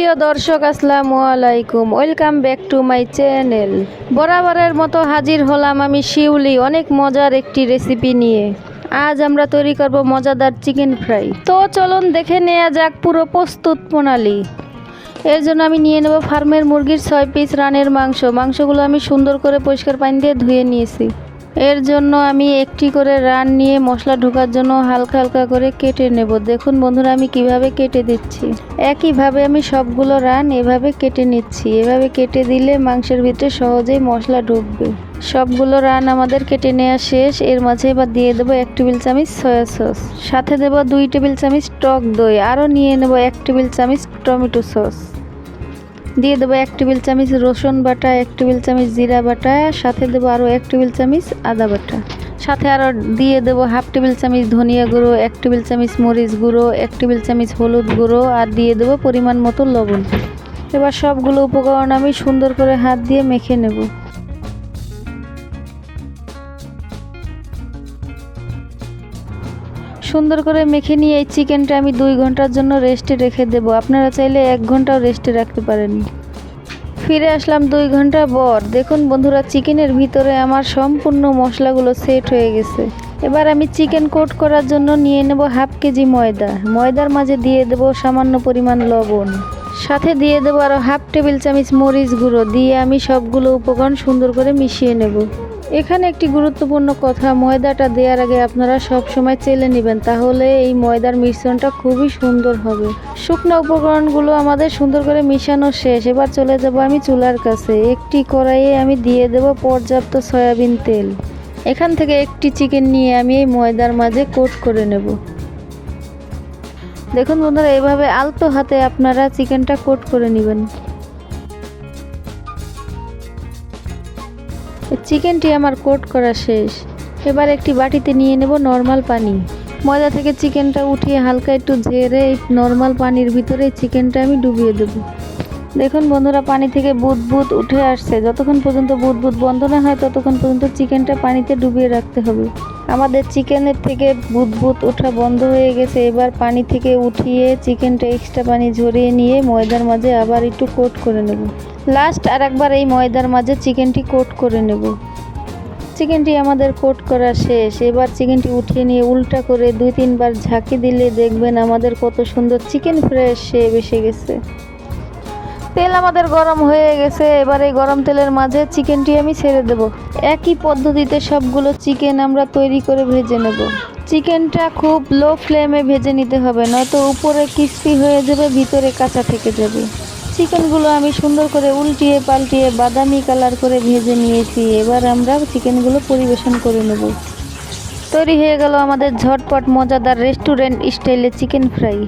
সুপ্রিয় দর্শক, আসসালামু আলাইকুম। Welcome back to my channel বরাবরের মতো হাজির হলাম আমি শিউলি, অনেক মজার একটি রেসিপি নিয়ে। আজ আমরা তৈরি করব মজাদার চিকেন ফ্রাই তো চলুন দেখে নেওয়া যাক পুরো প্রস্তুত প্রণালী। এর জন্য আমি নিয়ে নেব ফার্মের মুরগির ছয় পিস রানের মাংস। মাংসগুলো আমি সুন্দর করে পরিষ্কার পানি দিয়ে ধুয়ে নিয়েছি। এর জন্য আমি একটি করে রান নিয়ে মশলা ঢোকার জন্য হালকা হালকা করে কেটে নেব। দেখুন বন্ধুরা, আমি কীভাবে কেটে দিচ্ছি। একইভাবে আমি সবগুলো রান এভাবে কেটে নিচ্ছি। এভাবে কেটে দিলে মাংসের ভিতরে সহজেই মশলা ঢুকবে। সবগুলো রান আমাদের কেটে নেওয়া শেষ। এর মাঝে এবার দিয়ে দেবো এক টেবিল চামচ সয়া সস। সাথে দেবো দুই টেবিল চামচ টক দই। আরও নিয়ে নেব এক টেবিল চামচ টমেটো সস। দিয়ে দেবো এক টেবিল চামচ রসুন বাটা, এক টেবিল চামচ জিরা বাটা, সাথে দেবো আরও এক টেবিল চামচ আদা বাটা। সাথে আরও দিয়ে দেবো হাফ টেবিল চামচ ধনিয়া গুঁড়ো, এক টেবিল চামচ মরিচ গুঁড়ো, এক টেবিল চামচ হলুদ গুঁড়ো আর দিয়ে দেবো পরিমাণ মতো লবণ। এবার সবগুলো উপকরণ আমি সুন্দর করে হাত দিয়ে মেখে নেব। সুন্দর করে মেখে নিয়ে এই চিকেনটা আমি দুই ঘণ্টার জন্য রেস্টে রেখে দেব। আপনারা চাইলে এক ঘন্টাও রেস্টে রাখতে পারেন। ফিরে আসলাম দুই ঘণ্টা পর। দেখুন বন্ধুরা, চিকেনের ভিতরে আমার সম্পূর্ণ মশলাগুলো সেট হয়ে গেছে। এবার আমি চিকেন কোট করার জন্য নিয়ে নেব হাফ কেজি ময়দা। ময়দার মাঝে দিয়ে দেব সামান্য পরিমাণ লবণ। সাথে দিয়ে দেবো আরও হাফ টেবিল চামচ মরিচ গুঁড়ো। দিয়ে আমি সবগুলো উপকরণ সুন্দর করে মিশিয়ে নেব। এখানে একটি গুরুত্বপূর্ণ কথা, ময়দাটা দেওয়ার আগে আপনারা সব সময় চেলে নেবেন, তাহলে এই ময়দার মিশ্রণটা খুবই সুন্দর হবে। শুকনো উপকরণগুলো আমাদের সুন্দর করে মিশানো শেষ। এবার চলে যাব আমি চুলার কাছে। একটি কড়াইয়ে আমি দিয়ে দেব পর্যাপ্ত সয়াবিন তেল। এখান থেকে একটি চিকেন নিয়ে আমি এই ময়দার মাঝে কোট করে নেব। দেখুন বন্ধুরা এভাবে আলতো হাতে আপনারা চিকেনটা কোট করে নেবেন। চিকেনটি আমার কোট করা শেষ। এবার একটি বাটিতে নিয়ে নেব নর্মাল পানি। ময়দা থেকে চিকেনটা উঠিয়ে হালকা একটু ঝেড়ে এই নর্মাল পানির ভিতরে চিকেনটা আমি ডুবিয়ে দেব। দেখুন বন্ধুরা, পানি থেকে বুদ বুদ উঠে আসছে। যতক্ষণ পর্যন্ত বুদ বুদ বন্ধ না হয়, ততক্ষণ পর্যন্ত চিকেনটা পানিতে ডুবিয়ে রাখতে হবে। আমাদের চিকেনের থেকে বুদ বুদ ওঠা বন্ধ হয়ে গেছে। এবার পানি থেকে উঠিয়ে চিকেনটা এক্সট্রা পানি ঝরিয়ে নিয়ে ময়দার মাঝে আবার একটু কোট করে নেব। লাস্ট আর একবার এই ময়দার মাঝে চিকেনটি কোট করে নেব। চিকেনটি আমাদের কোট করা শেষ। এবার চিকেনটি উঠিয়ে নিয়ে উল্টা করে দুই তিনবার ঝাঁকি দিলে দেখবেন আমাদের কত সুন্দর চিকেন ফ্রেশ সে বেসে গেছে। তেল আমাদের গরম হয়ে গেছে, এবার এই গরম তেলের মাঝে চিকেনটি আমি ছেড়ে দেব। একই পদ্ধতিতে সবগুলো চিকেন আমরা তৈরি করে ভেজে নেব। চিকেনটা খুব লো ফ্লেমে ভেজে নিতে হবে, নয়তো উপরে ক্রিস্পি হয়ে যাবে, ভিতরে কাঁচা থেকে যাবে। চিকেনগুলো আমি সুন্দর করে উল্টিয়ে পাল্টিয়ে বাদামি কালার করে ভেজে নিয়েছি, এবার আমরা চিকেনগুলো পরিবেশন করে নেব। তৈরি হয়ে গেল আমাদের ঝটপট মজাদার রেস্টুরেন্ট স্টাইলে চিকেন ফ্রাই।